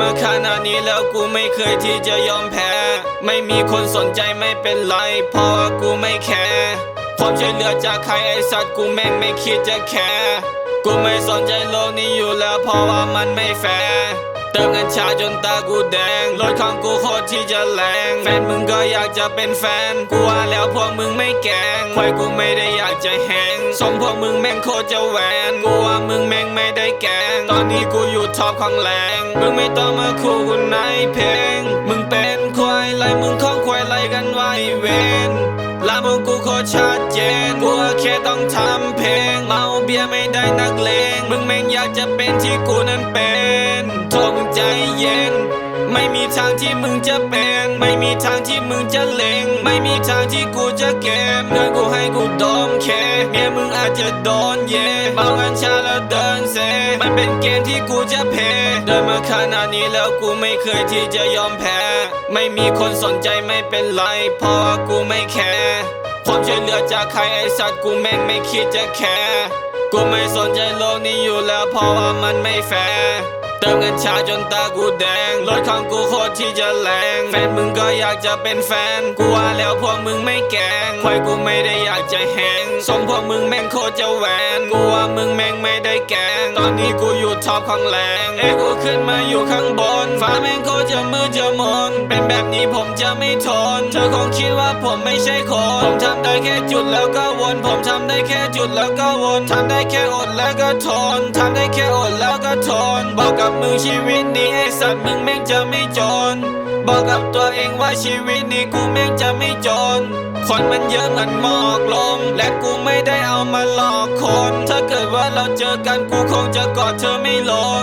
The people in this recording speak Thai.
มาขนาดนี้แล้วกูไม่เคยที่จะยอมแพ้ ไม่มีคนสนใจไม่เป็นไร เพราะว่ากูไม่แคร์ความช่วยเหลือจากใครไอสัตว์กูแม่งไม่คิดจะแคร์กูไม่สนใจโลกนี้อยู่แล้วเพราะว่ามันไม่แฟร์เติมเงินชาจนตากูแดง รถของกูโคตรที่จะแรง แฟนมึงก็อยากจะเป็นแฟน กูว่าแล้วพวกมึงไม่แกงควยกูไม่ได้อยากจะแหงสมพวกมึงแม่งโคตรจะแหวน กูว่ามึงแม่งไม่ได้แกง อนนี้กูอยู่ท็อปของแรงมึงไม่ต้องมาคู่กูในเพลง มึงเป็นควายไรมึงของควายไรกันไว้เวนลามึงกูโคชัดเจนกูแค่ต้องทำเพลงเมาเบียร์ไม่ได้นักเลงมึงแม่งอยากจะเป็นที่กูนั้นเป็นโทษมึงใจเย็นไม่มีทางที่มึงจะเป็น ไม่มีทางที่มึงจะเลงไม่มีทางที่กูจะเก็บเงินกูให้กูดมเคเมียมึงอาจจะโดนเย่เมากัญชาแล้วเดิน เป็นเกมที่กูจะแพ้เดินมาขนาดนี้แล้วกูไม่เคยที่จะยอมแพ้ ไม่มีคนสนใจไม่เป็นไร เพราะว่ากูไม่แคร์ความช่วยเหลือจากใครไอสัตว์กูแม่งไม่คิดจะแคร์กูไม่สนใจโลกนี้อยู่แล้วเพราะว่ามันไม่แฟร์ เติมเงินชาจนตากูแดง รถของกูโคตรที่จะแรง แฟนมึงก็อยากจะเป็นแฟน กูว่าแล้วพวกมึงไม่แกงควยกูไม่ได้อยากจะแหงสมพวกมึงแม่งโคตรจะแหวน กูว่ามึงแม่งไม่ได้แกง ตอนนี้กูอยู่ท็อปของแรง เอ้กูขึ้นมาอยู่ข้างบน ฟ้าแม่งโคตรจะมืดจะมน แบบนี้ผมจะไม่ทน เธอคงคิดว่าผมไม่ใช่คน ผมทำได้แค่จุดแล้วก็วน ผมทำได้แค่จุดแล้วก็วนทำได้แค่อดแล้วก็ทนทำได้แค่อดแล้วก็ทน บอกกับมึงชีวิตนี้ไอ้สัตว์มึงแม่งจะไม่จน บอกกับตัวเองว่าชีวิตนี้กูแม่งจะไม่จน คนมันเยอะเหมือนหมอกลง และกูไม่ได้เอามาหลอกคน ถ้าเกิดว่าเราเจอกันกูคงจะกอดเธอไม่ลง